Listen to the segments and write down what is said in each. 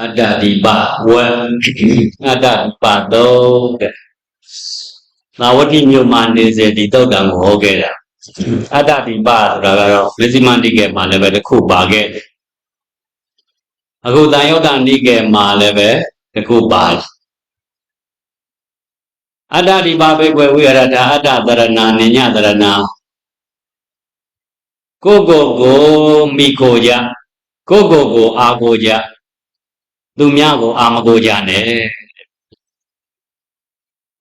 အတ္တဒီပဝံအတ္တဒီပသုံးတဲ့သာဝတိမြို့မှာနေစေဒီတုတ်တံကိုဟောခဲ့တာအတ္တဒီပဆိုတာကတော့ဝိဇိမန္တိကေမှာလည်းပဲတစ်ခုပါခဲ့တယ်အခုတန်ယောတန်နိကေမှာလည်းပဲတစ်ခုပါတယ်အတ္တဒီပါဘေကွယ်ဝိရဒအတ္တတရဏနိညတရဏကိုယ့်ကိုယ်ကိုမိကိုကြကိုယ့်ကိုယ်ကိုအာကိုကြ သူများကိုအာမကိုကြနဲ့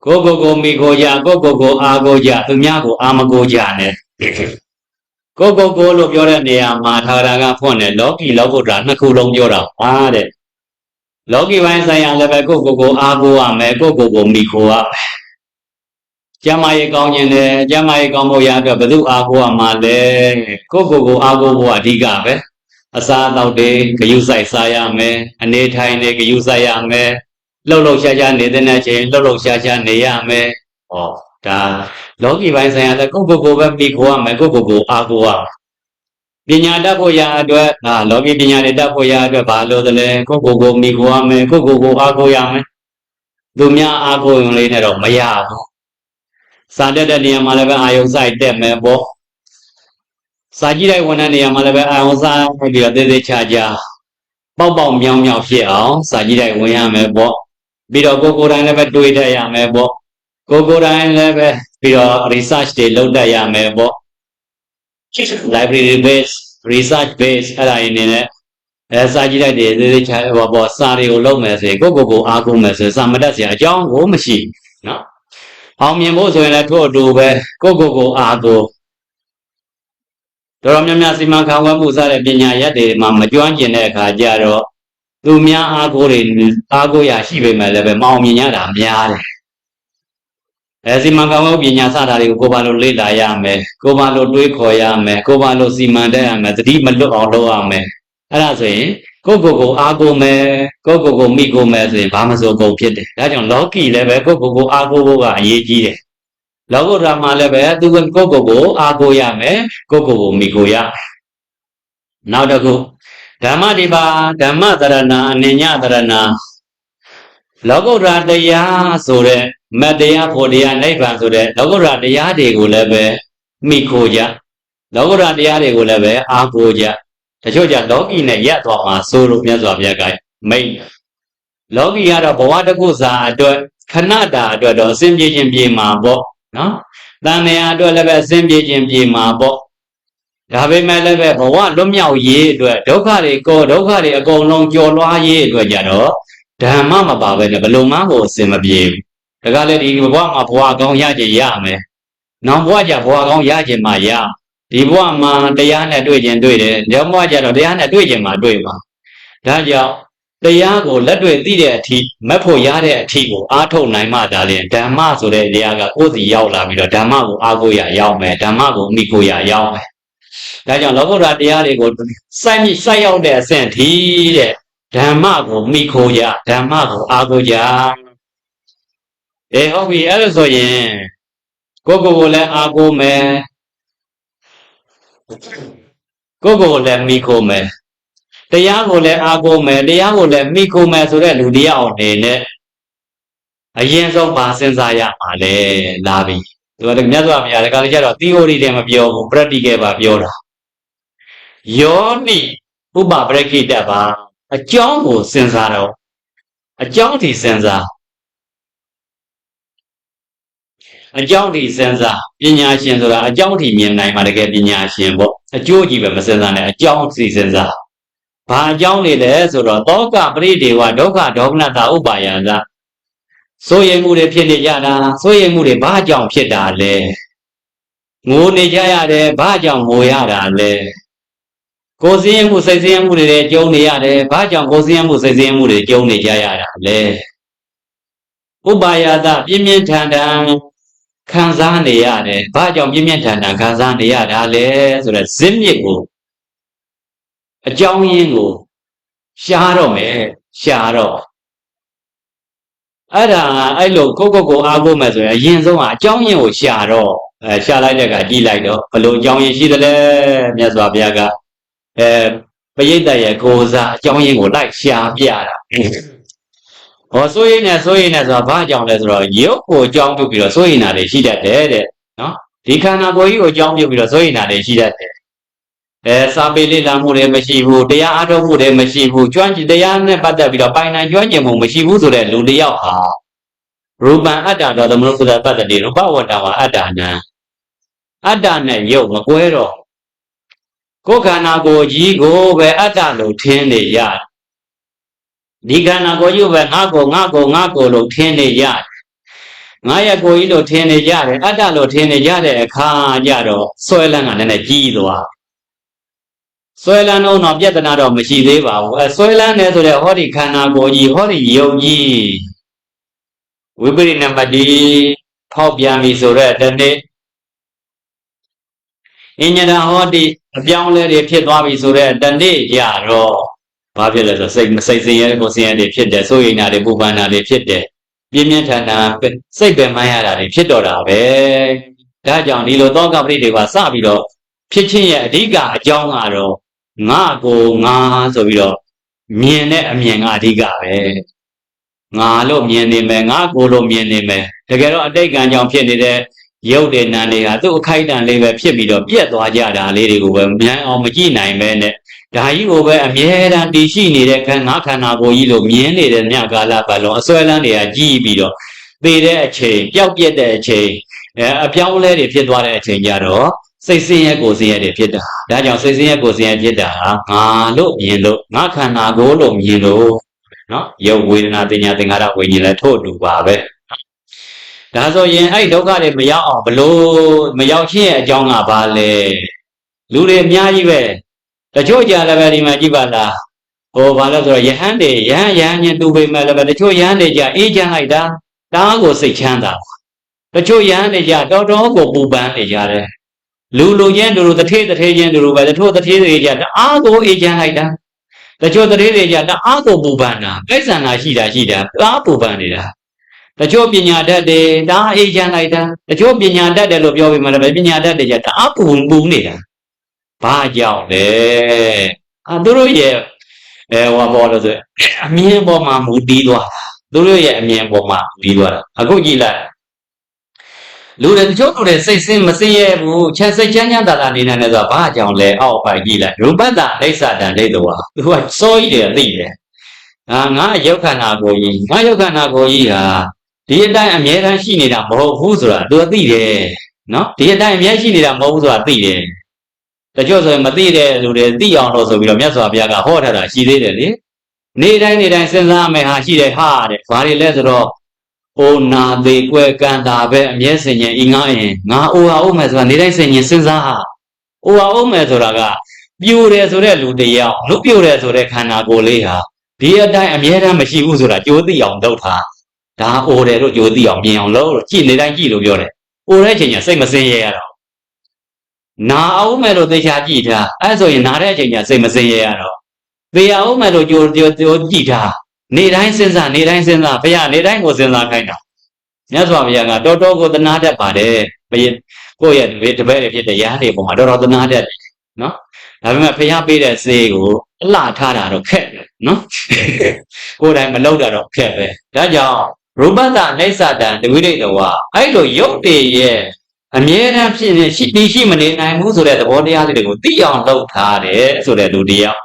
ကိုယ့်ကိုယ်ကိုမိကိုကြကိုယ့်ကိုယ်ကိုအာကိုကြသူများကိုအာမကိုကြနဲ့ကိုယ့်ကိုယ်ကိုလို့ပြောတဲ့နေရာမှာထာဂရကဖွင့်တယ်လောကီလောကုတ္တရာနှစ်ခုလုံးပြောတာပါတဲ့လောကီပိုင်းဆိုင်ရာလည်းပဲကိုယ့်ကိုယ်ကိုအာကိုရမယ်ကိုယ့်ကိုယ်ကိုမိကိုရမယ်ကျမ်းမာရေးကောင်းခြင်းနဲ့ကျမ်းမာရေးကောင်းဖို့ရအတွက်ဘယ်သူအားကိုးရမှာလဲကိုယ့်ကိုယ်ကိုအားကိုးဖို့အဓိကပဲ အစားအသောက်တွေဂယုစိုက်စားရမယ်အနေထိုင်တွေဂယုစိုက်ရမယ်လှုပ်လှုပ်ရှားရှားနေတဲ့ချိန်လှုပ်လှုပ်ရှားရှားနေရမယ်ဟောဒါလောကီပိုင်းဆိုင်ရာလည်းကိုယ့်ကိုယ်ကိုပဲပြီးခိုးရမယ်ကိုယ့်ကိုယ်ကိုအားကိုးရမယ်ပညာတတ်ဖို့ရအတွက်ဟာလောကီပညာတွေတတ်ဖို့ရအတွက်ဘာလို့လဲကိုယ့်ကိုယ်ကိုမိခိုးရမယ်ကိုယ့်ကိုယ်ကိုအားကိုးရမယ်သူများအားကိုးရင်လေးနဲ့တော့မရဘူးစာတက်တဲ့နေရာမှာလည်းပဲအာယုံဆိုင်တက်မယ်ပေါ့ စာကြည့်တဲ့ဝန်ထမ်းနေရာမှာလည်းပဲအာယုံဆိုင်ပြီးတော့သေးသေးချာချာပေါက်ပေါက်မြောင်မြောင်ဖြစ်အောင်စာကြည့်တဲ့ဝင်ရမယ်ပေါ့ပြီးတော့ကိုကိုယ်တိုင်လည်းပဲတွေးတတ်ရမယ်ပေါ့ကိုကိုယ်တိုင်လည်းပဲပြီးတော့ research တွေလုပ်တတ်ရမယ်ပေါ့ library base research base အဲ့ဒါရင်းနေနဲ့အဲစာကြည့်လိုက်တယ်သေးသေးချာပေါ့ပေါ့စာတွေကိုလုပ်မယ်ဆိုရင်ကိုကိုကိုအားကိုးမယ်ဆိုရင်စာမတတ်စရာအကြောင်းကိုမရှိဘူးနော်အောင်မြင်ဖို့ဆိုရင်လည်းထို့အတူပဲကိုကိုကိုအားကို တော်တော်များများစီမံခန့်ခွဲမှုစတဲ့ပညာရက်တွေမှာမကျွမ်းကျင်တဲ့အခါကျတော့သူများအားကိုတွေအားကိုရရှိပေမဲ့လည်းပဲမအောင်မြင်ရတာများတယ်အဲစီမံခန့်ခွဲပညာစတာတွေကိုကိုယ်ပါလို့လေ့လာရမယ်ကိုယ်ပါလို့တွေးခေါ်ရမယ်ကိုယ်ပါလို့စီမံတတ်ရမယ်သတိမလွတ်အောင်လုပ်ရမယ်အဲ့ဒါဆိုရင်ကိုကိုကိုအားကိုမယ်ကိုကိုကိုမိကိုမယ်ဆိုရင်ဘာမစိုးကုန်ဖြစ်တယ်ဒါကြောင့်လောကီလည်းပဲကိုကိုကိုအားကိုဖို့ကအရေးကြီးတယ် လောကုတ္တရာမှာလည်းပဲသူကကိုကိုကိုအားကိုရမယ်ကိုကိုကိုမိကိုရနောက်တစ်ခုဓမ္မဒီပါဓမ္မတရဏအနိညတရဏလောကုတ္တရာတရားဆိုတဲ့မတရားဖို့တရားနိဗ္ဗာန်ဆိုတဲ့လောကုတ္တရာတရားတွေကိုလည်းပဲမိခိုကြလောကုတ္တရာတရားတွေကိုလည်းပဲအားကိုကြတချို့ကြလောကီနဲ့ရက်သွားမှာစိုးလို့မြတ်စွာဘုရားကမိတ်လောကီကတော့ဘဝတစ်ခုစာအတွက်ခဏတာအတွက်တော့အစဉ်ပြေခြင်းပြေမှာပေါ့ နော်တန်မြာအတွက်လည်းပဲအစဉ်ပြေခြင်းပြေမှာပေါ့ဒါပေမဲ့လည်းပဲဘဝလွတ်မြောက်ရေးအတွက်ဒုက္ခတွေကိုဒုက္ခတွေအကုန်လုံးကျော်လွှားရေးအတွက်ကြတော့ဓမ္မမပါပဲနဲ့ဘယ်လိုမှကိုအစဉ်မပြေဘူးဒါကလည်းဒီဘဝမှာဘဝကောင်းရခြင်းရမယ်နောက်ဘဝကျဘဝကောင်းရခြင်းမှရဒီဘဝမှာတရားနဲ့တွေ့ခြင်းတွေ့တယ်။ဒီဘဝကျတော့တရားနဲ့တွေ့ခြင်းမှတွေ့ပါ။ဒါကြောင့် တရားကိုလက်တွေ့သိတဲ့အထိမက်ဖို့ရတဲ့အထိကိုအားထုတ်နိုင်မှဒါလည်းဓမ္မဆိုတဲ့တရားကကိုယ်စီရောက်လာပြီးတော့ဓမ္မကိုအားကိုးရရောက်မယ်ဓမ္မကိုမိကိုရရောက်မယ်။ဒါကြောင့်လောကုတ္တရာတရားတွေကိုစိုက်မိစိုက်ရောက်တဲ့အဆင့်ထိတဲ့ဓမ္မကိုမိခိုးရဓမ္မကိုအားကိုးကြ။အေးဟုတ်ပြီအဲ့ဒါဆိုရင်ကိုယ့်ကိုယ်ကိုလည်းအားကိုးမယ်ကိုယ့်ကိုယ်လည်းမိခိုးမယ် တရားကိုလည်းအားကိုးမယ်တရားကိုလည်းမိခိုးမယ်ဆိုတဲ့လူတရားအနေနဲ့အရင်ဆုံးပါစဉ်းစားရမှာလေလာပြီသူကမြတ်စွာဘုရားတခါလေကျတော့ theory တွေမပြောဘူး practical ပါပြောတာယောနိဥပပရခိတပါအကြောင်းကိုစဉ်းစားတော့အကြောင်းဒီစဉ်းစားအကြောင်းဒီစဉ်းစားပညာရှင်ဆိုတာအကြောင်းဒီမြင်နိုင်မှာတကယ်ပညာရှင်ပေါ့အကျိုးကြီးပဲမစဉ်းစားနဲ့အကြောင်းစီစဉ်စား ဘာအကြောင်းနေလဲဆိုတော့တောကပရိဒေဝဒုက္ခဒေါမနတာဥပါယံကစိုးရိမ်မှုတွေဖြစ်နေကြတာစိုးရိမ်မှုတွေဘာကြောင့်ဖြစ်တာလဲငိုနေကြရတယ်ဘာကြောင့်ငိုရတာလဲကိုယ်စင်းရဲမှုစိတ်စင်းရဲမှုတွေကြုံနေရတယ်ဘာကြောင့်ကိုယ်စင်းရဲမှုစိတ်စင်းရဲမှုတွေကြုံနေကြရတာလဲဥပါယတပြင်းပြင်းထန်ထန်ခံစားနေရတယ်ဘာကြောင့်ပြင်းပြင်းထန်ထန်ခံစားနေရတာလဲဆိုတော့ဇင်းမြစ်ကို အကြောင်းရင်းကိုရှားတော့မယ်ရှားတော့အဲ့ဒါအဲ့လိုကိုကိုကိုအားကိုးမယ်ဆိုရင်အရင်ဆုံးကအကြောင်းရင်းကိုရှားတော့အဲရှားလိုက်တဲ့ကကြည့်လိုက်တော့ဘလို့အကြောင်းရင်းရှိသလဲမြတ်စွာဘုရားကအဲပရိသတ်ရဲ့ကိုယ်စားအကြောင်းရင်းကိုလိုက်ရှာပြတာဟောစိုးရင်နဲ့စိုးရင်နဲ့ဆိုတာဘာကြောင့်လဲဆိုတော့ရုပ်ကိုအကြောင်းပြုပြီးတော့စိုးရင်တာတွေရှိတတ်တယ်တဲ့နော်ဒီခန္ဓာကိုယ်ကြီးကိုအကြောင်းပြုပြီးတော့စိုးရင်တာတွေရှိတတ်တယ် အဲစာပေလေ့လာမှုတွေမရှိဘူးတရားအားထုတ်မှုတွေမရှိဘူးကျွမ်းကျင်တရားနဲ့ပတ်သက်ပြီးတော့ပိုင်နိုင်ကျွမ်းကျင်မှုမရှိဘူးဆိုတဲ့လူတစ်ယောက်ဟာရူပံအတ္တတော်သမနုဿတပတ္တိရူပဝတ္တဝါအတ္တနံအတ္တနဲ့ယုတ်မကွဲတော့ကိုယ်ခန္ဓာကိုယ်ကြီးကိုပဲအတ္တလို့ထင်နေရတယ်ဒီခန္ဓာကိုယ်ကြီးကိုပဲငါကိုငါကိုငါကိုလို့ထင်နေရတယ်ငါရဲ့ကိုယ်ကြီးလို့ထင်နေကြတယ်အတ္တလို့ထင်နေကြတဲ့အခါကျတော့ဆွဲလန်းကလည်းနည်းနည်းကြီးသွား ဆွဲလန်းတော့တော့ပြဿနာတော့မရှိသေးပါဘူးအဲဆွဲလန်းတယ်ဆိုတဲ့ဟောဒီခန္ဓာကိုယ်ကြီးဟောဒီယုံကြီးဝိပရိနမတိဖောက်ပြန်ပြီဆိုတော့တနေ့အញ្ញတဟောတိအပြောင်းလဲတွေဖြစ်သွားပြီဆိုတော့တနေ့ရတော့ဘာဖြစ်လဲဆိုစိတ်မစိတ်စင်ရဲကိုစင်ရဲတွေဖြစ်တယ်စိုးရိမ်တာတွေပူပန်တာတွေဖြစ်တယ်ပြင်းပြင်းထန်ထန်စိတ်ပင်မရတာတွေဖြစ်တော့တာပဲဒါကြောင့်ဒီလိုသောကပရိတွေကစပြီးတော့ဖြစ်ချင်းရဲ့အဓိကအကြောင်းကတော့ ငါကိုငါဆိုပြီးတော့မြင်တဲ့အမြင်ကအဓိကပဲငါလို့မြင်နေမယ်ငါကိုလို့မြင်နေမယ်တကယ်တော့အတိတ်ကံကြောင့်ဖြစ်နေတဲ့ရုပ်တွေနာတွေကသူ့အခိုက်အတန့်လေးပဲဖြစ်ပြီးတော့ပြက်သွားကြတာလေးတွေကိုပဲမြန်အောင်မကြည့်နိုင်ပဲနဲ့ဒါကြီးကိုပဲအမြဲတမ်းတည်ရှိနေတဲ့ခန္ဓာခန္ဓာကိုယ်ကြီးလို့မြင်နေတဲ့မြတ်ကာလပတ်လုံးအစွဲလန်းတွေကကြီးပြီးတော့သေတဲ့အချိန်ပျောက်ပြက်တဲ့အချိန်အဲအပြောင်းလဲတွေဖြစ်သွားတဲ့အချိန်ကြတော့ စိတ်ဆင်းရဲကိုယ်ဆင်းရဲတွေဖြစ်တာဒါကြောင့်စိတ်ဆင်းရဲကိုယ်ဆင်းရဲဖြစ်တာငါလို့မြင်လို့ငါခန္ဓာကိုယ်လို့မြင်လို့နော်ရုပ်ဝေဒနာတင်ညာသင်္ခါရဝိညာဉ်လည်းထို့အတူပါပဲဒါဆိုရင်အဲ့ဒုက္ခတွေမရောက်အောင်ဘလို့မရောက်ချင်းရဲ့အကြောင်းကဘာလဲလူတွေအများကြီးပဲတချို့ကြလည်းပဲဒီမှာကြည့်ပါလားဟိုဘာလို့ဆိုတော့ယဟန်တွေယဟန်ယဟန်ချင်းတူပေမဲ့လည်းပဲတချို့ယဟန်တွေကြအေးချမ်းလိုက်တာတားကိုစိတ်ချမ်းသာတချို့ယဟန်တွေကြတော်တော်ကိုပူပန်နေကြတယ် လူလူချင်းလူလူတထေးတထေးချင်းလူလူပဲတချို့တထေးတွေကြတအားကိုအေးချမ်းလိုက်တာတချို့တထေးတွေကြတအားကိုပူပန်တာပြိဿန္နာရှိတာရှိတာအားပူပန်နေတာတချို့ပညာတတ်တယ်ဒါအေးချမ်းလိုက်တာတချို့ပညာတတ်တယ်လို့ပြောပြီးမှလည်းပညာတတ်တယ်ကြတအားပူပူနေတာဘာကြောင့်လဲအာသူတို့ရဲ့အဲဟောပေါ်လို့ဆိုအမြင်ပေါ်မှာမူတည်သွားတာသူတို့ရဲ့အမြင်ပေါ်မှာမူတည်သွားတာအခုကြည့်လိုက် လူတွေတချို့တို့စိတ်စင်းမစင်းရဲဘူးချက်စိတ်ချမ်းချမ်းသာသာနေနိုင်တယ်ဆိုတာဘာကြောင့်လဲအောက်ပိုက်ကြည့်လိုက်ရူပတ္တအိဋ္ဌတံဒိဋ္ဌဝါသူကစိုးကြီးတယ်သိတယ်အာငါရုပ်ခန္ဓာကိုယ်ကြီးငါရုပ်ခန္ဓာကိုယ်ကြီးဟာဒီအတိုင်းအမြဲတမ်းရှိနေတာမဟုတ်ဘူးဆိုတာသူသိတယ်နော်ဒီအတိုင်းအမြဲရှိနေတာမဟုတ်ဘူးဆိုတာသိတယ်တချို့ဆိုရင်မသိတဲ့လူတွေသိအောင်လို့ဆိုပြီးတော့မြတ်စွာဘုရားကဟောထားတာရှိသေးတယ်လေနေတိုင်းနေတိုင်းစဉ်းစားမယ်ဟာရှိတယ်ဟာတဲ့ဘာတွေလဲဆိုတော့ အိုနာသေးကွဲကန်တာပဲအမြဲစင်ရင်ဤငါရင်ငါအိုဟာအိုမယ်ဆိုတာနေတိုင်းစင်ရင်စဉ်းစားဟာအိုဟာအိုမယ်ဆိုတာကပြိုတယ်ဆိုတဲ့လူတယောက်လူပြိုတယ်ဆိုတဲ့ခန္ဓာကိုယ်လေးဟာဒီအတိုင်းအမြဲတမ်းမရှိဘူးဆိုတာကြိုးသိအောင်လုပ်ထားဒါအိုတယ်လို့ကြိုးသိအောင်မြင်အောင်လုပ်လို့ကြည့်နေတိုင်းကြည့်လို့ပြောတယ်အိုတဲ့အချိန်ကျစိတ်မစင်ရရတော့နာအောင်မဲ့လို့သေချာကြည့်ထားအဲ့ဆိုရင်နာတဲ့အချိန်ကျစိတ်မစင်ရရတော့သေအောင်မဲ့လို့ကြိုးကြိုးကြိုးကြည့်ထား နေတိုင်းစဉ်းစားနေတိုင်းစဉ်းစားဘုရားနေတိုင်းကိုစဉ်းစားခိုင်းတာမြတ်စွာဘုရားကတော်တော်ကိုသနာတတ်ပါတယ်ဘုရားကိုယ့်ရဲ့တပည့်တွေဖြစ်တဲ့ရဟန်းတွေပုံမှာတော်တော်သနာတတ်တယ်နော်ဒါပေမဲ့ဘုရားပေးတဲ့စေကိုအလှထားတာတော့ခက်တယ်နော်ကိုယ်တိုင်မလုပ်တာတော့ခက်ပဲဒါကြောင့်ရူပတ္တအိဋ္ဌတံတဝိဒိတဝါအဲ့လိုရုပ်တည်ရဲ့အမြဲတမ်းဖြစ်နေရှိတည်ရှိမနေနိုင်ဘူးဆိုတဲ့သဘောတရားတွေကိုသိအောင်လုပ်ထားတယ်ဆိုတဲ့လူတရား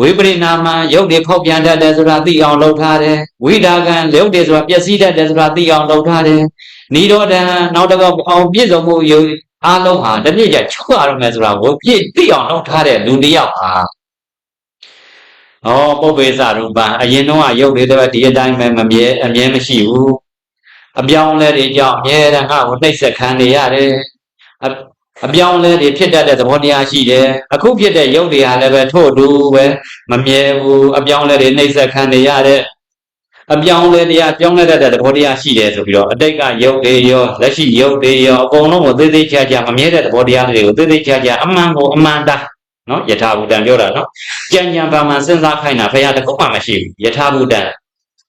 ဝိပရိနာမရုပ်တွေဖောက်ပြန်တတ်တယ်ဆိုတာသိအောင်လုပ်ထားတယ်ဝိဒါကံရုပ်တွေဆိုတာပျက်စီးတတ်တယ်ဆိုတာသိအောင်လုပ်ထားတယ်နိရောဓံနောက်တစ်ခါအောင်ပြည့်စုံမှုယုံအားလုံးဟာတပြည့်ကျချုပ်ရမယ်ဆိုတာကိုပြည့်သိအောင်လုပ်ထားတဲ့လူတစ်ယောက်ဟာဩပုပ္ပေသရူပံအရင်တော့ရုပ်တွေတော့ဒီအတိုင်းပဲမမြဲအမြဲမရှိဘူးအပြောင်းလဲတွေကြောင့်အမြဲတမ်းငါ့ကိုနှိပ်စက်ခံနေရတယ် အပြောင်းလဲတွေဖြစ်တတ်တဲ့သဘောတရားရှိတယ်အခုဖြစ်တဲ့ရုပ်တွေဟာလည်းပဲထို့တူပဲမမြဲဘူးအပြောင်းလဲတွေနှိပ်စက်ခံနေရတဲ့အပြောင်းလဲတရားပြောင်းလဲတတ်တဲ့သဘောတရားရှိတယ်ဆိုပြီးတော့အတိတ်ကရုပ်တွေရောလက်ရှိရုပ်တွေရောအကုန်လုံးကိုသေးသေးချာချာမမြဲတဲ့သဘောတရားတွေကိုသေးသေးချာချာအမှန်ကိုအမှန်တိုင်းနော်ယထာဘူတံပြောတာနော်ကြံကြံပါမှစဉ်းစားခိုင်းတာဘုရားတကုတ်မှမရှိဘူးယထာဘူတံ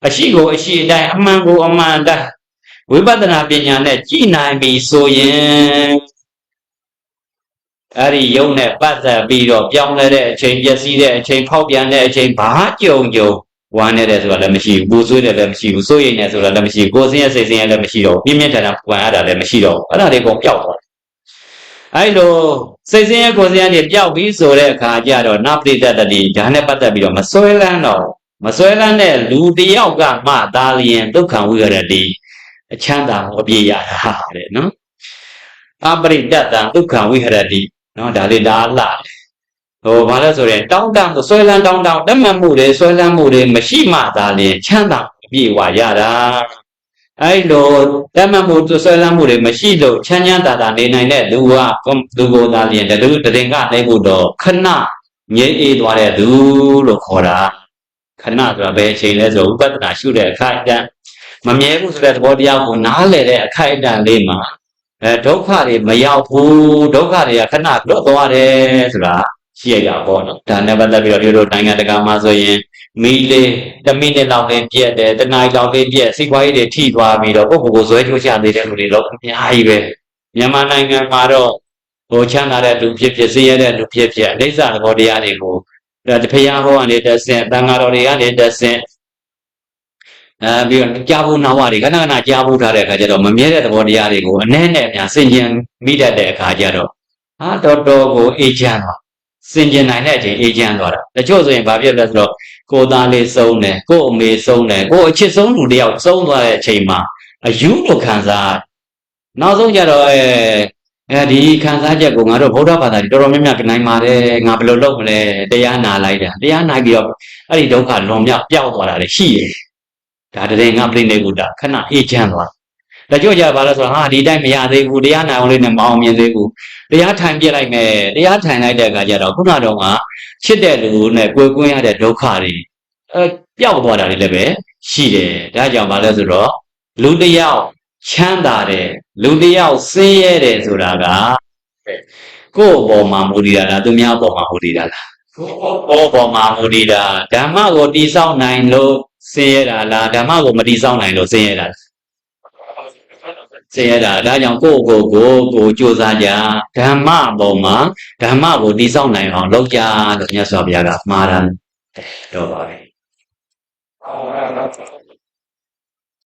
အရှိကိုအရှိအတိုင်းအမှန်ကိုအမှန်တိုင်းဝိပဿနာပညာနဲ့ကြည်နိုင်ပြီဆိုရင် အဲ့ဒီယုံနဲ့ပတ်သက်ပြီးတော့ပြောင်းလဲတဲ့အချိန်ပျက်စီးတဲ့အချိန်ဖောက်ပြန်တဲ့အချိန်ဘာကြုံကြုံဝမ်းနေတယ်ဆိုတာလည်းမရှိဘူးပူဆွေးတယ်လည်းမရှိဘူးစိုးရိမ်နေဆိုတာလည်းမရှိဘူးကိုယ်စင်းရဲ့စိတ်စင်းရဲ့လည်းမရှိတော့ဘူးပြင်းပြင်းထန်ထန်ပူပန်ရတာလည်းမရှိတော့ဘူးအဲ့ဒါတွေကုန်ပျောက်သွားတယ်အဲ့လိုစိတ်စင်းရဲ့ကိုယ်စင်းရဲ့နေပျောက်ပြီးဆိုတဲ့အခါကျတော့နပရိတ္တတိဒါနဲ့ပတ်သက်ပြီးတော့မစွဲလန်းတော့မစွဲလန်းတဲ့လူတစ်ယောက်ကမှသာလျင်ဒုက္ခဝိရတိအချမ်းသာကိုအပြည့်ရတာတဲ့နော်အပရိတ္တတံဒုက္ခဝိဟရတိ နော်ဒါလေးဒါလှတယ်ဟိုဘာလဲဆိုရင်တောင်းတဆိုဆွဲလန်းတောင်းတောင်းတက်မှတ်မှုတွေဆွဲလန်းမှုတွေမရှိမှသာလျင်ချမ်းသာအပြည့်ဝရတာအဲ့လိုတက်မှတ်မှုဆွဲလန်းမှုတွေမရှိလို့ချမ်းချမ်းသာသာနေနိုင်တဲ့လူကလူကိုသာလျင်တလူတရင်ကနေဖို့တော့ခဏငြိမ်းအေးသွားတဲ့လူလို့ခေါ်တာခဏဆိုတာဘယ်အချိန်လဲဆိုဥပဒနာရှုတဲ့အခိုက်အတန့်မမြဲဘူးဆိုတဲ့သဘောတရားကိုနားလည်တဲ့အခိုက်အတန့်လေးမှာ အဲဒုက္ခတွေမရောက်ဘူးဒုက္ခတွေကခဏလွတ်သွားတယ်ဆိုတာရှိရတာပေါ့နော်ဒါနဲ့ပတ်သက်ပြီးတော့ဒီလိုနိုင်ငံတကာမှာဆိုရင်မီးလေးတစ်မိနစ်လောက်လေးပြက်တယ်တစ်နာရီလောက်လေးပြက်စီးပွားရေးတွေထိသွားပြီးတော့ကိုယ့်ကိုယ်ကိုဇွဲချိုးချသေးတဲ့လူတွေတော့အများကြီးပဲမြန်မာနိုင်ငံမှာတော့ဟိုချမ်းသာတဲ့လူဖြစ်ဖြစ်စည်ရတဲ့လူဖြစ်ဖြစ်အိဋ္ဌသဘောတရားတွေကိုဒါတဖရာဟောကနေတဆင့်တန်ဃာတော်တွေကနေတဆင့် အဲပြီးတော့ကြားဖို့နာဝတွေခဏခဏကြားဖို့ထားတဲ့အခါကျတော့မမြဲတဲ့သဘောတရားတွေကိုအနဲ့နဲ့များစင်ကြင်မိတတ်တဲ့အခါကျတော့ဟာတော်တော်ကိုအေးချမ်းသွားစင်ကြင်နိုင်တဲ့အချိန်အေးချမ်းသွားတာတချို့ဆိုရင်ဘာဖြစ်လဲဆိုတော့ကိုယ်သားလေးဆုံးတယ်ကိုယ်အမေဆုံးတယ်ကိုယ်အချစ်ဆုံးလူတယောက်ဆုံးသွားတဲ့အချိန်မှာအယူကိုခံစားနောက်ဆုံးကျတော့အဲအဲဒီခံစားချက်ကိုငါတို့ဗုဒ္ဓဘာသာတွေတော်တော်များများကနိုင်ပါတယ်ငါဘယ်လိုလုပ်မလဲတရားနာလိုက်တာတရားနာပြီးတော့အဲ့ဒီဒုက္ခလွန်မြောက်ပျောက်သွားတာလေရှိတယ် ဒါတည်းငါပြိနေကုတခဏအေးချမ်းသွားတချို့ကြပါလဲဆိုတော့ဟာဒီတိုင်းမရသေးဘူးတရားနာအောင်လေးနဲ့မအောင်မြင်သေးဘူးတရားထိုင်ပြလိုက်မယ်တရားထိုင်လိုက်တဲ့အခါကျတော့ခုနတော့ကချစ်တဲ့လူနဲ့ကိုယ်ကွင်းရတဲ့ဒုက္ခတွေအဲပျောက်သွားတာတွေလည်းပဲရှိတယ်ဒါကြောင့်ပါလဲဆိုတော့လူတစ်ယောက်ချမ်းသာတယ်လူတစ်ယောက်ဆင်းရဲတယ်ဆိုတာကကိုယ့်အပေါ်မှာမူတည်တာလားသူများအပေါ်မှာမူတည်တာလားကိုယ့်အပေါ်မှာမူတည်တာဓမ္မကိုတိဆောက်နိုင်လို့ ဆင်းရဲတာလားဓမ္မကိုမတိဆောက်နိုင်လို့ဆင်းရဲတာလားဆင်းရဲတာဒါကြောင့်ကိုယ့်ကိုယ်ကိုကိုကြိုးစားကြဓမ္မပေါ်မှာဓမ္မကိုတိဆောက်နိုင်အောင်လုပ်ကြလို့မြတ်စွာဘုရားကမှားတာတော့ပါပဲ